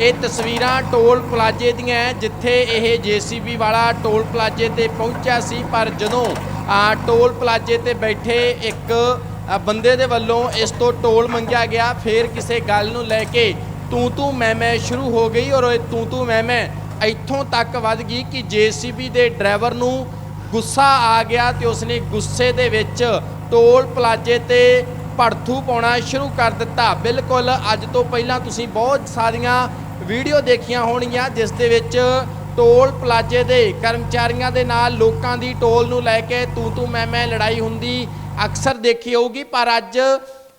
ਇਹ ਤਸਵੀਰਾਂ ਟੋਲ ਪਲਾਜ਼ੇ ਦੀਆਂ ਜਿੱਥੇ ਇਹ ਜੀਸੀਬੀ ਵਾਲਾ ਟੋਲ ਪਲਾਜ਼ੇ ਤੇ ਪਹੁੰਚਿਆ ਸੀ। ਪਰ ਜਦੋਂ ਟੋਲ ਪਲਾਜ਼ੇ ਤੇ ਬੈਠੇ ਇੱਕ ਬੰਦੇ ਦੇ ਵੱਲੋਂ ਇਸ ਤੋਂ ਟੋਲ ਮੰਗਿਆ ਗਿਆ, ਫਿਰ ਕਿਸੇ ਗੱਲ ਨੂੰ ਲੈ ਕੇ ਤੂੰ ਤੂੰ ਮੈਂ ਮੈਂ ਸ਼ੁਰੂ ਹੋ ਗਈ ਔਰ ਇਹ ਤੂੰ ਤੂੰ ਮੈਂ ਮੈਂ ਇੱਥੋਂ ਤੱਕ ਵੱਧ ਗਈ ਕਿ ਜੀਸੀਬੀ ਦੇ ਡਰਾਈਵਰ ਨੂੰ ਗੁੱਸਾ ਆ ਗਿਆ ਤੇ ਉਸਨੇ ਗੁੱਸੇ ਦੇ ਵਿੱਚ ਟੋਲ ਪਲਾਜ਼ੇ ਤੇ ਭੜਥੂ ਪਾਉਣਾ ਸ਼ੁਰੂ ਕਰ ਦਿੱਤਾ। ਬਿਲਕੁਲ, ਅੱਜ ਤੋਂ ਪਹਿਲਾਂ ਤੁਸੀਂ ਬਹੁਤ ਸਾਰੀਆਂ ਵੀਡੀਓ ਦੇਖੀਆਂ ਹੋਣਗੀਆਂ, ਜਿਸ ਦੇ ਵਿੱਚ ਟੋਲ ਪਲਾਜ਼ੇ ਦੇ ਕਰਮਚਾਰੀਆਂ ਦੇ ਨਾਲ ਲੋਕਾਂ ਦੀ ਟੋਲ ਨੂੰ ਲੈ ਕੇ ਤੂੰ ਤੂੰ ਮੈਂ ਮੈਂ ਲੜਾਈ ਹੁੰਦੀ ਅਕਸਰ ਦੇਖੀ ਹੋਊਗੀ, ਪਰ ਅੱਜ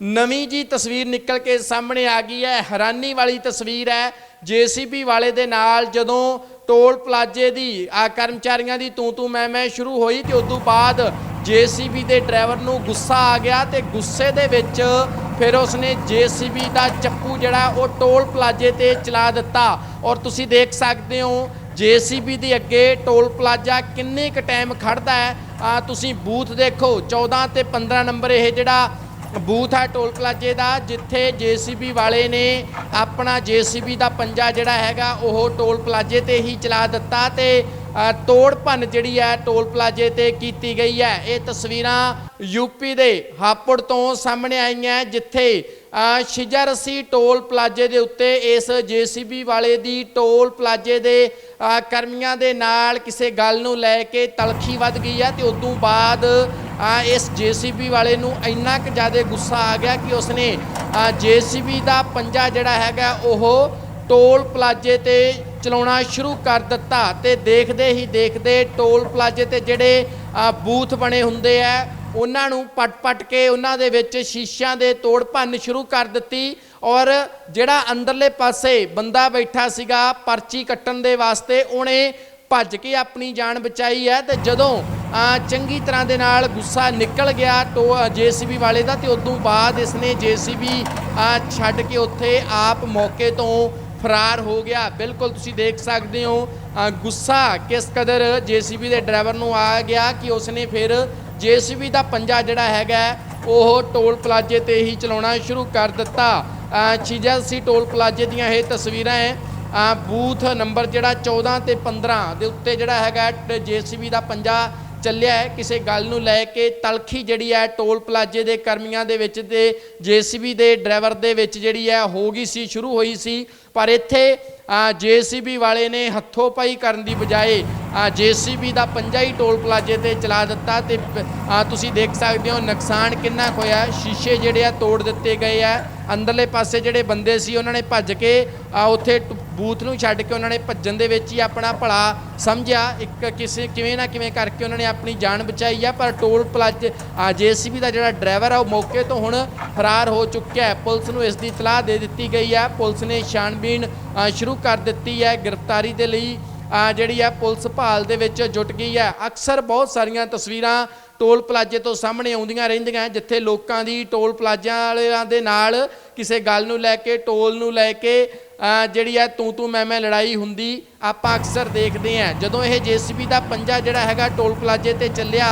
ਨਵੀਂ ਜੀ ਤਸਵੀਰ ਨਿਕਲ ਕੇ ਸਾਹਮਣੇ ਆ ਗਈ ਹੈ, ਹੈਰਾਨੀ ਵਾਲੀ ਤਸਵੀਰ ਹੈ। ਜੀਸੀਬੀ ਵਾਲੇ ਦੇ ਨਾਲ ਜਦੋਂ ਟੋਲ ਪਲਾਜ਼ੇ ਦੀ, ਆ ਕਰਮਚਾਰੀਆਂ ਦੀ ਤੂੰ ਤੂੰ ਮੈਂ ਮੈਂ ਸ਼ੁਰੂ ਹੋਈ ਤੇ ਤੋਂ ਬਾਅਦ ਜੀਸੀਬੀ ਦੇ ਡਰਾਈਵਰ ਨੂੰ ਗੁੱਸਾ ਆ ਗਿਆ ਤੇ ਗੁੱਸੇ ਦੇ ਵਿੱਚ ਫਿਰ ਉਸਨੇ ਜੀਸੀਬੀ ਦਾ ਚੱਕੂ ਜਿਹੜਾ ਉਹ ਟੋਲ ਪਲਾਜ਼ੇ ਤੇ ਚਲਾ ਦਿੱਤਾ। ਔਰ ਤੁਸੀਂ ਦੇਖ ਸਕਦੇ ਹੋ, ਜੀਸੀਬੀ ਦੇ ਅੱਗੇ ਟੋਲ ਪਲਾਜ਼ਾ ਕਿੰਨੇ ਕ ਟਾਈਮ ਖੜਦਾ ਹੈ। ਆ ਤੁਸੀਂ ਬੂਥ ਦੇਖੋ 14 ਤੇ 15 ਨੰਬਰ ਇਹ ਜਿਹੜਾ ਬੂਥ ਹੈ ਟੋਲ ਪਲਾਜ਼ੇ ਦਾ, ਜਿੱਥੇ ਜੀਸੀਬੀ ਵਾਲੇ ਨੇ ਆਪਣਾ ਜੀਸੀਬੀ ਦਾ ਪੰਜਾ ਜਿਹੜਾ ਹੈਗਾ, ਉਹ ਟੋਲ ਪਲਾਜ਼ੇ ਤੇ ਹੀ ਚਲਾ ਦਿੱਤਾ ਤੇ ਤੋੜ ਭੰਨ ਜਿਹੜੀ ਹੈ ਟੋਲ ਪਲਾਜ਼ੇ ਤੇ ਕੀਤੀ ਗਈ ਹੈ। ਇਹ ਤਸਵੀਰਾਂ ਯੂਪੀ ਦੇ ਹਾਪੁੜ ਤੋਂ ਸਾਹਮਣੇ ਆਈਆਂ ਜਿੱਥੇ ਅ, ਸ਼ਿਜਰਸੀ ਟੋਲ ਪਲਾਜ਼ੇ ਦੇ ਉੱਤੇ ਇਸ ਜੀਸੀਬੀ ਵਾਲੇ ਦੀ ਟੋਲ ਪਲਾਜ਼ੇ ਦੇ ਕਰਮੀਆਂ ਦੇ ਨਾਲ ਕਿਸੇ ਗੱਲ ਨੂੰ ਲੈ ਕੇ ਤਲਖੀ ਵੱਧ ਗਈ ਹੈ ਤੇ ਉਦੋਂ ਬਾਅਦ ਅ, ਇਸ ਜੀਸੀਬੀ ਵਾਲੇ ਨੂੰ ਇੰਨਾ ਕੁ ਜ਼ਿਆਦਾ ਗੁੱਸਾ ਆ ਗਿਆ ਕਿ ਉਸਨੇ ਜੀਸੀਬੀ ਦਾ ਪੰਜਾ ਜਿਹੜਾ ਹੈਗਾ ਉਹ ਟੋਲ ਪਲਾਜ਼ੇ ਤੇ ਚਲਾਉਣਾ ਸ਼ੁਰੂ ਕਰ ਦਿੱਤਾ ਤੇ ਦੇਖਦੇ ਹੀ ਦੇਖਦੇ ਟੋਲ ਪਲਾਜ਼ੇ ਤੇ ਜਿਹੜੇ ਬੂਥ ਬਣੇ ਹੁੰਦੇ ਆ, ਉਹਨਾਂ ਨੂੰ ਪਟ-ਪਟ ਕੇ ਉਹਨਾਂ ਦੇ ਵਿੱਚ ਸ਼ੀਸ਼ਿਆਂ ਦੇ ਤੋੜ ਭੰਨ ਸ਼ੁਰੂ ਕਰ ਦਿੱਤੀ ਔਰ ਜਿਹੜਾ ਅੰਦਰਲੇ ਪਾਸੇ ਬੰਦਾ ਬੈਠਾ ਸੀਗਾ ਪਰਚੀ ਕੱਟਣ ਦੇ ਵਾਸਤੇ, ਉਹਨੇ ਭੱਜ ਕੇ ਆਪਣੀ ਜਾਨ ਬਚਾਈ ਹੈ ਤੇ ਜਦੋਂ ਚੰਗੀ ਤਰ੍ਹਾਂ ਦੇ ਨਾਲ ਗੁੱਸਾ ਨਿਕਲ ਗਿਆ ਟੋ ਜੀਸੀਬੀ ਵਾਲੇ ਦਾ ਤੇ ਉਦੋਂ ਬਾਅਦ ਇਸਨੇ ਜੀਸੀਬੀ ਛੱਡ ਕੇ ਉੱਥੇ ਆਪ ਮੌਕੇ ਤੋਂ ਫਰਾਰ ਹੋ ਗਿਆ। ਬਿਲਕੁਲ ਤੁਸੀਂ ਦੇਖ ਸਕਦੇ ਹੋ ਗੁੱਸਾ ਕਿਸ ਕਦਰ ਜੀਸੀਬੀ ਦੇ ਡਰਾਈਵਰ ਨੂੰ ਆ ਗਿਆ ਕਿ ਉਸਨੇ ਫਿਰ ਜੀਸੀਬੀ ਦਾ ਪੰਜਾ ਜਿਹੜਾ ਹੈਗਾ, ਉਹ ਟੋਲ ਪਲਾਜ਼ੇ ਤੇ ਹੀ ਚਲਾਉਣਾ ਸ਼ੁਰੂ ਕਰ ਦਿੱਤਾ। ਚੀਜ਼ਾਸੀ ਟੋਲ ਪਲਾਜ਼ੇ ਦੀਆਂ ਇਹ ਤਸਵੀਰਾਂ ਹੈ ਬੂਥ ਨੰਬਰ ਜਿਹੜਾ 14 ਤੇ 15 ਦੇ ਉੱਤੇ ਜਿਹੜਾ ਹੈਗਾ ਜੀਸੀਬੀ ਦਾ ਪੰਜਾ ਚੱਲਿਆ ਹੈ। ਕਿਸੇ ਗੱਲ ਨੂੰ ਲੈ ਕੇ ਤਲਖੀ ਜਿਹੜੀ ਹੈ ਟੋਲ ਪਲਾਜ਼ੇ ਦੇ ਕਰਮੀਆਂ ਦੇ ਵਿੱਚ ਤੇ ਜੀਸੀਬੀ ਦੇ ਡਰਾਈਵਰ ਦੇ ਵਿੱਚ ਜਿਹੜੀ ਹੈ ਹੋ ਗਈ ਸੀ, ਸ਼ੁਰੂ ਹੋਈ ਸੀ। ਪਰ ਇੱਥੇ ਜੀਸੀਬੀ ਵਾਲੇ ਨੇ ਹੱਥੋਂ ਪਾਈ ਕਰਨ ਦੀ ਬਜਾਏ ਜੀਸੀਬੀ ਦਾ ਪੰਜਾ ਹੀ ਟੋਲ ਪਲਾਜ਼ੇ ਤੇ ਚਲਾ ਦਿੱਤਾ ਤੇ ਤੁਸੀਂ ਦੇਖ ਸਕਦੇ ਹੋ ਨੁਕਸਾਨ ਕਿੰਨਾ ਕੁ ਹੋਇਆ। ਸ਼ੀਸ਼ੇ ਜਿਹੜੇ ਆ ਤੋੜ ਦਿੱਤੇ ਗਏ ਆ। ਅੰਦਰਲੇ ਪਾਸੇ ਜਿਹੜੇ ਬੰਦੇ ਸੀ, ਉਹਨਾਂ ਨੇ ਭੱਜ ਕੇ ਉੱਥੇ ਟ- ਬੂਥ ਨੂੰ ਛੱਡ ਕੇ ਉਹਨਾਂ ਨੇ ਭੱਜਣ ਦੇ ਵਿੱਚ ਹੀ ਆਪਣਾ ਭਲਾ ਸਮਝਿਆ। ਇੱਕ ਕਿਸੇ ਕਿਵੇਂ ਨਾ ਕਿਵੇਂ ਕਰਕੇ ਉਹਨਾਂ ਨੇ ਆਪਣੀ ਜਾਨ ਬਚਾਈ ਆ, ਪਰ ਟੋਲ ਪਲਾਜ਼ੇ ਜੀਸੀਬੀ ਦਾ ਜਿਹੜਾ ਡਰਾਈਵਰ ਆ, ਉਹ ਮੌਕੇ ਤੋਂ ਹੁਣ ਫਰਾਰ ਹੋ ਚੁੱਕਿਆ ਹੈ। ਪੁਲਿਸ ਨੂੰ ਇਸ ਦੀ ਇਤਲਾਹ ਦੇ ਦਿੱਤੀ ਗਈ ਹੈ ਪੁਲਿਸ ਨੇ ਛਾਣਬੀਨ ਸ਼ੁਰੂ ਕਰ ਦਿੱਤੀ ਹੈ ਗ੍ਰਿਫਤਾਰੀ ਦੇ ਲਈ। ਜਿਹੜੀ ਹੈ ਪੁਲਿਸ ਭਾਲ ਦੇ ਵਿੱਚ ਜੁਟ ਗਈ ਹੈ ਅਕਸਰ ਬਹੁਤ ਸਾਰੀਆਂ ਤਸਵੀਰਾਂ ਟੋਲ ਪਲਾਜ਼ੇ ਤੋਂ ਸਾਹਮਣੇ ਆਉਂਦੀਆਂ ਰਹਿੰਦੀਆਂ ਜਿੱਥੇ ਲੋਕਾਂ ਦੀ ਟੋਲ ਪਲਾਜ਼ਿਆਂ ਵਾਲਿਆਂ ਦੇ ਨਾਲ ਕਿਸੇ ਗੱਲ ਨੂੰ ਲੈ ਕੇ, ਟੋਲ ਨੂੰ ਲੈ ਕੇ ਜਿਹੜੀ ਹੈ ਤੂੰ ਤੂੰ ਮੈਂ ਮੈਂ ਲੜਾਈ ਹੁੰਦੀ, ਆਪਾਂ ਅਕਸਰ ਦੇਖਦੇ ਹਾਂ ਜਦੋਂ ਇਹ ਜੀਸੀਬੀ ਦਾ ਪੰਜਾ ਜਿਹੜਾ ਹੈਗਾ ਟੋਲ ਪਲਾਜ਼ੇ ਤੇ ਚੱਲਿਆ